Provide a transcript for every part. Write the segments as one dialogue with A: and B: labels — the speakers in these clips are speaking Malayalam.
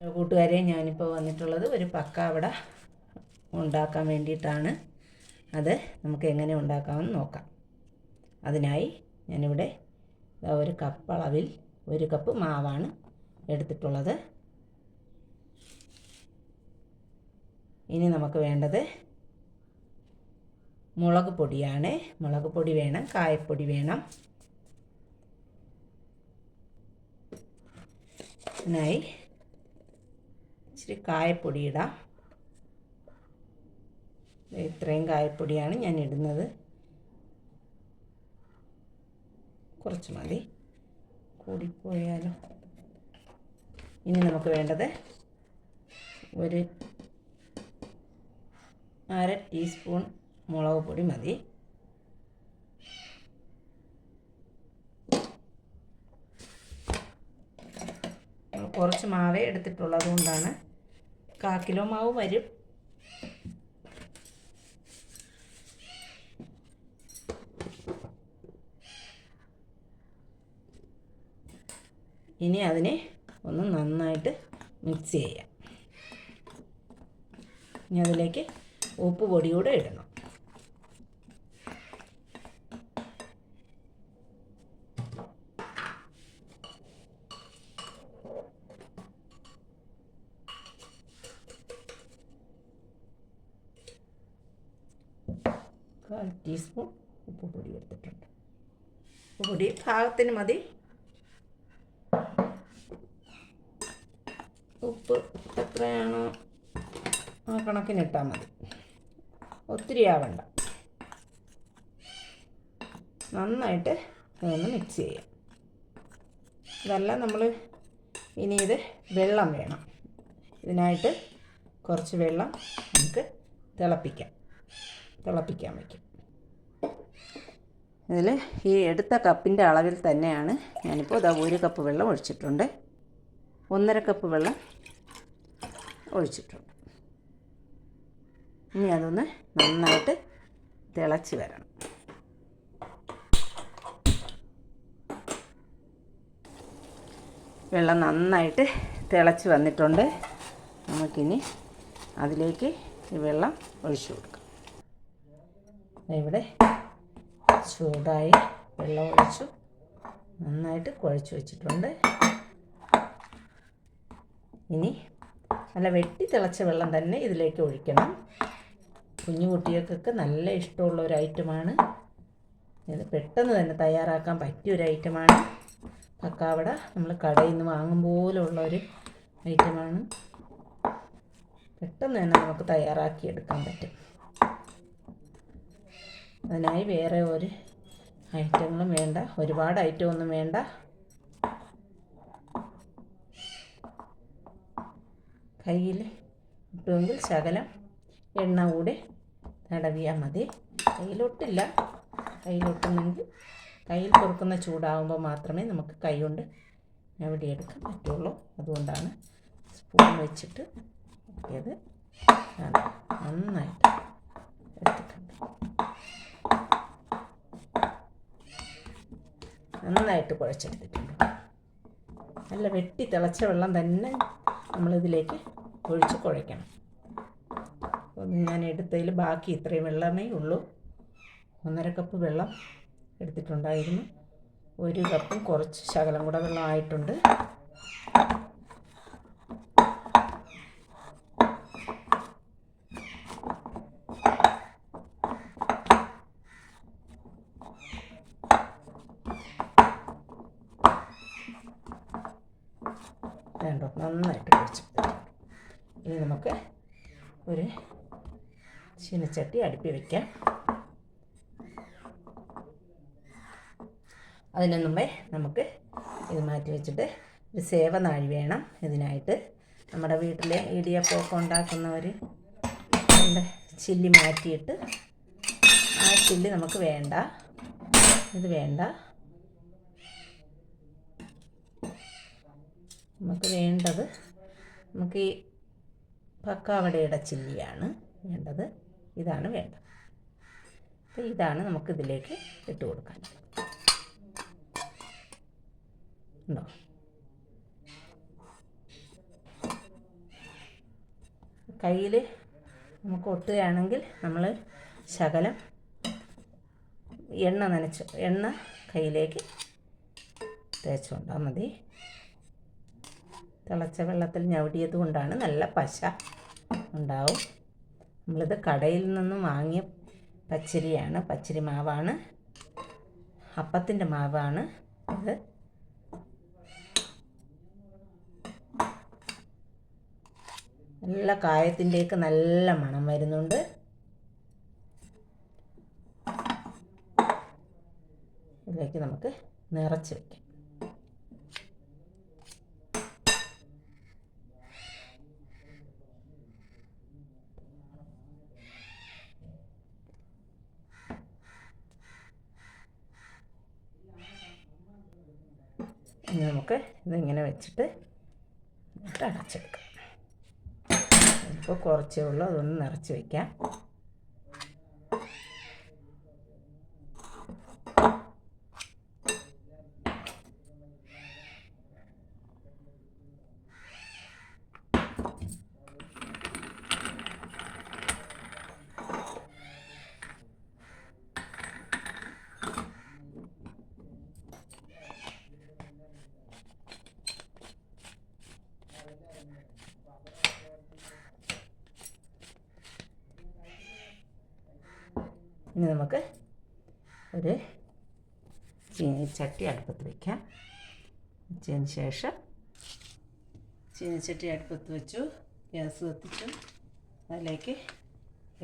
A: കൂട്ടുകാരെ ഞാനിപ്പോൾ വന്നിട്ടുള്ളത് ഒരു പക്ക പക്കാവട ഉണ്ടാക്കാൻ വേണ്ടിയിട്ടാണ്. അത് നമുക്ക് എങ്ങനെ ഉണ്ടാക്കാമെന്ന് നോക്കാം. അതിനായി ഞാനിവിടെ ഒരു കപ്പ് അളവിൽ ഒരു കപ്പ് മാവാണ് എടുത്തിട്ടുള്ളത്. ഇനി നമുക്ക് വേണ്ടത് മുളക് പൊടിയാണ്. മുളക് പൊടി വേണം കായപ്പൊടി വേണം. അതിനായി ഇച്ചിരി കായപ്പൊടി ഇടാം. ഇത്രയും കായപ്പൊടിയാണ് ഞാൻ ഇടുന്നത്. കുറച്ച് മതി. കൂടിപ്പോയാലോ. ഇനി നമുക്ക് വേണ്ടത് ഒരു അര ടീസ്പൂൺ മുളക് പൊടി മതി. കുറച്ച് മാവേ എടുത്തിട്ടുള്ളത് കൊണ്ടാണ് കാ കിലോ മാവ് വരും. ഇനി അതിനെ ഒന്ന് നന്നായിട്ട് മിക്സ് ചെയ്യാം. ഇനി അതിലേക്ക് ഉപ്പ് പൊടി കൂടെ ഇടണം. ഉപ്പ് പൊടി എടുത്തിട്ടുണ്ട്. ഉപ്പുപൊടി പാകത്തിന് മതി. ഉപ്പ് എത്രയാണോ ആ കണക്കിന് ഇട്ടാൽ മതി. ഒത്തിരി ആവണ്ട. നന്നായിട്ട് ഇതൊന്ന് മിക്സ് ചെയ്യാം. ഇതല്ല നമ്മൾ ഇനി ഇത് വെള്ളം വേണം. ഇതിനായിട്ട് കുറച്ച് വെള്ളം നമുക്ക് തിളപ്പിക്കാം. തിളപ്പിക്കാൻ വയ്ക്കും. ഇതിൽ ഈ എടുത്ത കപ്പിന്റെ അളവിൽ തന്നെയാണ് ഞാനിപ്പോൾ ഇതാ ഒരു കപ്പ് വെള്ളം ഒഴിച്ചിട്ടുണ്ട്. ഒന്നര കപ്പ് വെള്ളം ഒഴിച്ചിട്ടുണ്ട്. ഇനി അതൊന്ന് നന്നായിട്ട് തിളച്ച് വരണം. വെള്ളം നന്നായിട്ട് തിളച്ച് വന്നിട്ടുണ്ട്. നമുക്കിനി അതിലേക്ക് ഈ വെള്ളം ഒഴിച്ചു കൊടുക്കാം. ഇവിടെ ചൂടായി വെള്ളം ഒഴിച്ചു. നന്നായിട്ട് കുഴച്ച് വെച്ചിട്ടുണ്ട്. ഇനി നല്ല വെട്ടി തിളച്ച വെള്ളം തന്നെ ഇതിലേക്ക് ഒഴിക്കണം. കുഞ്ഞു കുട്ടികൾക്കൊക്കെ നല്ല ഇഷ്ടമുള്ള ഒരു ഐറ്റമാണ്. ഇത് പെട്ടെന്ന് തന്നെ തയ്യാറാക്കാൻ പറ്റിയ ഒരു ഐറ്റമാണ്. പക്കാവട നമ്മൾ കടയിൽ നിന്ന് വാങ്ങും പോലുള്ള ഒരു ഐറ്റമാണ്. പെട്ടെന്ന് തന്നെ നമുക്ക് തയ്യാറാക്കി എടുക്കാൻ പറ്റും. അതിനായി വേറെ ഒരു ഐറ്റങ്ങളും വേണ്ട. ഒരുപാട് ഐറ്റം ഒന്നും വേണ്ട. കയ്യിൽ കിട്ടുമെങ്കിൽ ശകലം എണ്ണ കൂടെ തടവിയാൽ മതി. കയ്യിലൊട്ടില്ല. കയ്യിലൊട്ടുന്നെങ്കിൽ കയ്യിൽ പൊറുക്കുന്ന ചൂടാവുമ്പോൾ മാത്രമേ നമുക്ക് കൈ കൊണ്ട് എടുക്കാൻ പറ്റുള്ളൂ. അതുകൊണ്ടാണ് സ്പൂൺ വെച്ചിട്ട് ഇത് നന്നായിട്ട് എടുത്തിട്ടുണ്ട് നന്നായിട്ട് കുഴച്ചെടുത്തിട്ടുണ്ട്. നല്ല വെട്ടി തിളച്ച വെള്ളം തന്നെ നമ്മളിതിലേക്ക് ഒഴിച്ച് കുഴയ്ക്കണം. ഞാൻ എടുത്തതിൽ ബാക്കി ഇത്രയും വെള്ളമേ ഉള്ളൂ. ഒന്നര കപ്പ് വെള്ളം എടുത്തിട്ടുണ്ടായിരുന്നു. ഒരു കപ്പും കുറച്ച് ശകലം കൂടെ വെള്ളം ആയിട്ടുണ്ട്. വേണ്ടോ നന്നായിട്ട് കുഴച്ച് ഇനി നമുക്ക് ഒരു ചീനച്ചട്ടി അടുപ്പി വയ്ക്കാം അതിന് മുമ്പേ നമുക്ക് ഇത് മാറ്റി വെച്ചിട്ട് ഒരു സേവനാഴി വേണം. ഇതിനായിട്ട് നമ്മുടെ വീട്ടിലെ ഇടിയപ്പമൊക്കെ ഉണ്ടാക്കുന്നവർ ഉണ്ട് ചില്ലി മാറ്റിയിട്ട് ആ ചില്ലി നമുക്ക് വേണ്ട. ഇത് വേണ്ട. നമുക്ക് വേണ്ടത് നമുക്ക് ഈ പക്കാവടയുടെ ചില്ലിയാണ് വേണ്ടത്. ഇതാണ് വേണ്ടത്. അപ്പോൾ ഇതാണ് നമുക്ക് ഇതിലേക്ക് ഇട്ട് കൊടുക്കാൻ. ഉണ്ടോ? കയ്യിൽ നമുക്ക് ഒട്ടുകയാണെങ്കിൽ നമ്മൾ ശകലം എണ്ണ നനച്ച് എണ്ണ കയ്യിലേക്ക് തേച്ചുകൊണ്ടാൽ മതി. തിളച്ച വെള്ളത്തിൽ ഞവടിയത് കൊണ്ടാണ് നല്ല പശ ഉണ്ടാവും. നമ്മളിത് കടയിൽ നിന്നും വാങ്ങിയ പച്ചരിയാണ്. പച്ചരി മാവാണ്. അപ്പത്തിന്റെ മാവാണ് ഇത്. നല്ല കായത്തിന്റെയൊക്കെ നല്ല മണം വരുന്നുണ്ട്. ഇതിലേക്ക് നമുക്ക് നിറച്ച് വയ്ക്കാം ഇനി നമുക്ക് ഇതിങ്ങനെ വെച്ചിട്ട് അടച്ചെടുക്കാം ഇപ്പോൾ കുറച്ചേ ഉള്ളൂ അതൊന്ന് നിറച്ച് വയ്ക്കാം ഇനി നമുക്ക് ഒരു ചീനിച്ചട്ടി അടുപ്പത്ത് വയ്ക്കാം വെച്ചതിന് ശേഷം ചീനിച്ചട്ടി അടുപ്പത്ത് വെച്ചു. ഗ്യാസ് കത്തിച്ചു. അതിലേക്ക്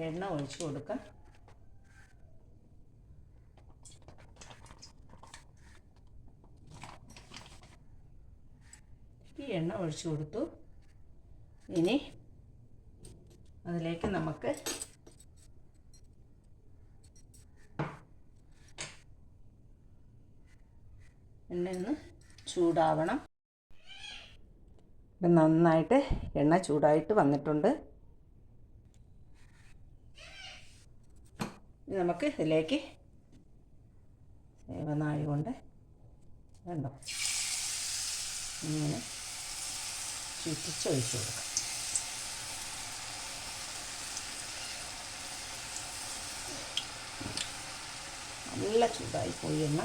A: എണ്ണ ഒഴിച്ചു കൊടുക്കാം. ഈ എണ്ണ ഒഴിച്ചു കൊടുത്തു. ഇനി അതിലേക്ക് നമുക്ക് എണ്ണ ഒന്ന് ചൂടാവണം. ഇപ്പം നന്നായിട്ട് എണ്ണ ചൂടായിട്ട് വന്നിട്ടുണ്ട്. നമുക്ക് ഇതിലേക്ക് സേവനാഴി കൊണ്ട് കണ്ടോ ഇങ്ങനെ ചുറ്റിച്ചൊഴിച്ച് കൊടുക്കാം. നല്ല ചൂടായി പോയി എണ്ണ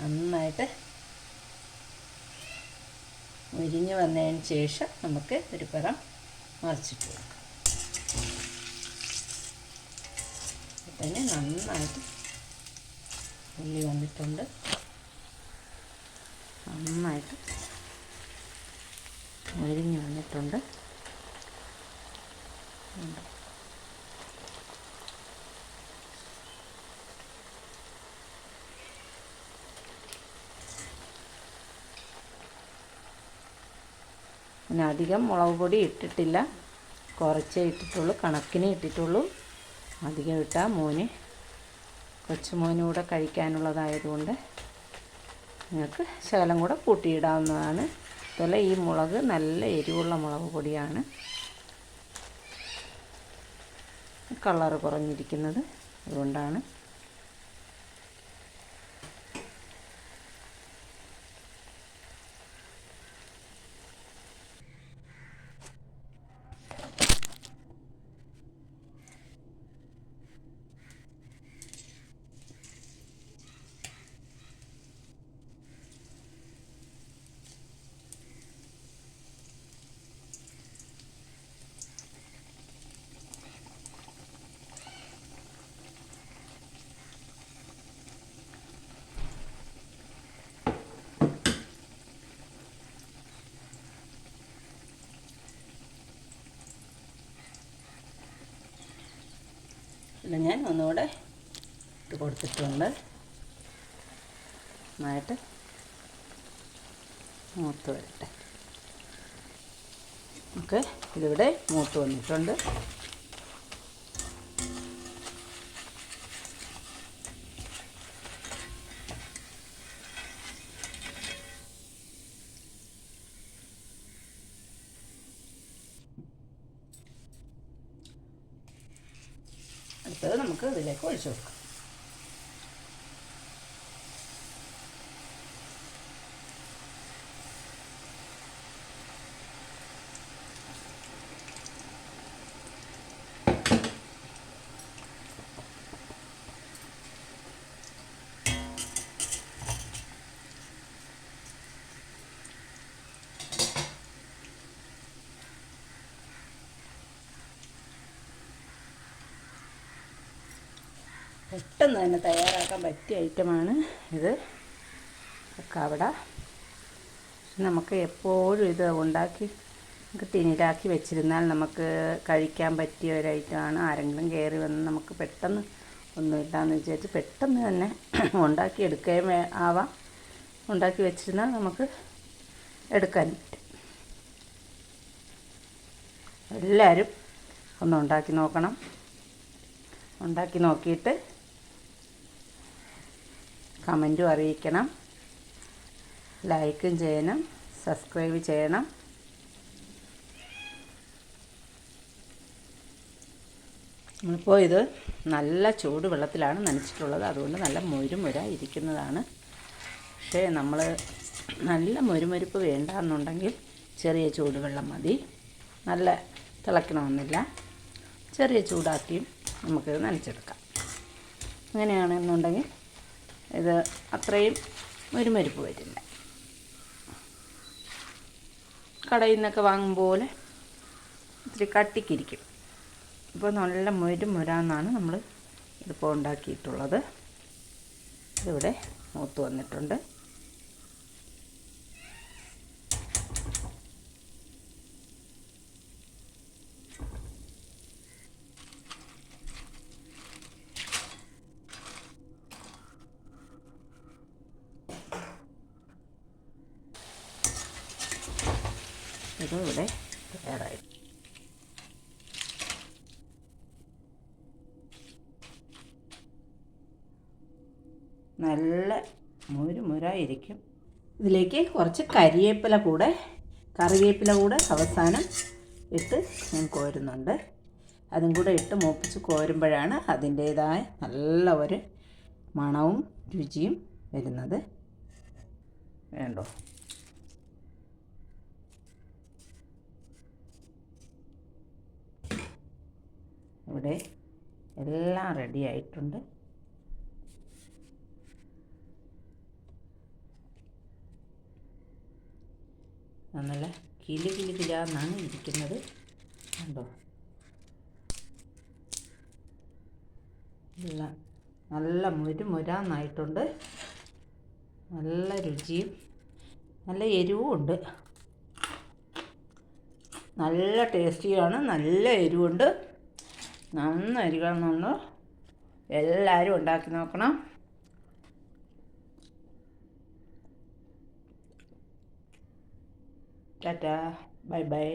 A: നന്നായിട്ട് വന്നതിന് ശേഷം നമുക്ക് ഒരു പറം മറിച്ചിട്ട് കൊടുക്കാം തന്നെ നന്നായിട്ട് ഉള്ളി വന്നിട്ടുണ്ട് നന്നായിട്ട് മുരിഞ്ഞ് വന്നിട്ടുണ്ട് ഉണ്ട്. പിന്നെ അധികം മുളക് പൊടി ഇട്ടിട്ടില്ല. കുറച്ചേ ഇട്ടിട്ടുള്ളൂ കണക്കിന് ഇട്ടിട്ടുള്ളൂ. അധികം ഇട്ടാൽ മോന് കൊച്ചുമോനും കൂടെ കഴിക്കാനുള്ളതായതുകൊണ്ട് നിങ്ങൾക്ക് ശകലം കൂടെ കൂട്ടിയിടാവുന്നതാണ്. അതുപോലെ ഈ മുളക് നല്ല എരിവുള്ള മുളക് പൊടിയാണ്. കളറ് കുറഞ്ഞിരിക്കുന്നത് അതുകൊണ്ടാണ്. പിന്നെ ഞാൻ ഒന്നുകൂടെ ഇട്ട് കൊടുത്തിട്ടുണ്ട്. നന്നായിട്ട് മൂത്ത് വരട്ടെ. ഓക്കെ ഇതിവിടെ മൂത്ത് വന്നിട്ടുണ്ട്. നമുക്ക് പെട്ടെന്ന് തന്നെ തയ്യാറാക്കാൻ പറ്റിയ ഐറ്റമാണ് ഇത്. കവട നമുക്ക് എപ്പോഴും ഇത് ഉണ്ടാക്കി നമുക്ക് ടിന്നിലാക്കി വെച്ചിരുന്നാൽ നമുക്ക് കഴിക്കാൻ പറ്റിയ ഒരു ഐറ്റമാണ്. ആരെങ്കിലും കയറി വന്ന് നമുക്ക് പെട്ടെന്ന് ഒന്നുമില്ലാന്ന് വിചാരിച്ച് പെട്ടെന്ന് തന്നെ ഉണ്ടാക്കി എടുക്കുകയും ആവാം. ഉണ്ടാക്കി വെച്ചിരുന്നാൽ നമുക്ക് എടുക്കാൻ പറ്റും. എല്ലാവരും ഒന്ന് ഉണ്ടാക്കി നോക്കണം. ഉണ്ടാക്കി നോക്കിയിട്ട് കമന്റും അറിയിക്കണം. ലൈക്കും ചെയ്യണം. സബ്സ്ക്രൈബ് ചെയ്യണം. നമ്മളിപ്പോൾ ഇത് നല്ല ചൂട് വെള്ളത്തിലാണ് നനച്ചിട്ടുള്ളത്. അതുകൊണ്ട് നല്ല മുരുമുര ഇരിക്കുന്നതാണ്. പക്ഷേ നമ്മൾ നല്ല മൊരുമൊരുപ്പ് വേണ്ട എന്നുണ്ടെങ്കിൽ ചെറിയ ചൂടുവെള്ളം മതി. നല്ല തിളയ്ക്കണമെന്നില്ല ചെറിയ ചൂടാക്കിയും നമുക്കിത് നനച്ചെടുക്കാം. അങ്ങനെയാണെന്നുണ്ടെങ്കിൽ ഇത് അത്രയും മുരുമരിപ്പ് വരില്ല. കടയിൽ നിന്നൊക്കെ വാങ്ങും പോലെ ഇത്തിരി കട്ടിക്കിരിക്കും. ഇപ്പോൾ നല്ല മുരു മുരാന്നാണ് നമ്മൾ ഇതിപ്പോൾ ഉണ്ടാക്കിയിട്ടുള്ളത്. ഇതിവിടെ മൂത്ത് വന്നിട്ടുണ്ട് ഇത് ഇവിടെ തയ്യാറായി നല്ല മുരു മുരായിരിക്കും. ഇതിലേക്ക് കുറച്ച് കരിവേപ്പില കൂടെ കറിവേപ്പില കൂടെ അവസാനം ഇട്ട് ഞാൻ കോരുന്നുണ്ട്. അതും കൂടെ ഇട്ട് മൂപ്പിച്ച് കോരുമ്പോഴാണ് അതിന്റേതായ നല്ല ഒരു മണവും രുചിയും വരുന്നത്. വേണ്ടോ? ഇവിടെ എല്ലാം റെഡി ആയിട്ടുണ്ട്. നല്ല കിലി കിലി കിലാന്നാണ് ഇരിക്കുന്നത്. കണ്ടോ? നല്ല മുരു മുരാന്നായിട്ടുണ്ട്. നല്ല രുചിയും നല്ല എരിവും ഉണ്ട്. നല്ല ടേസ്റ്റിയാണ് നല്ല എരിവുണ്ട്. നന്നായിരിക്കണം എല്ലാവരും ഉണ്ടാക്കി നോക്കണം. Tata bye bye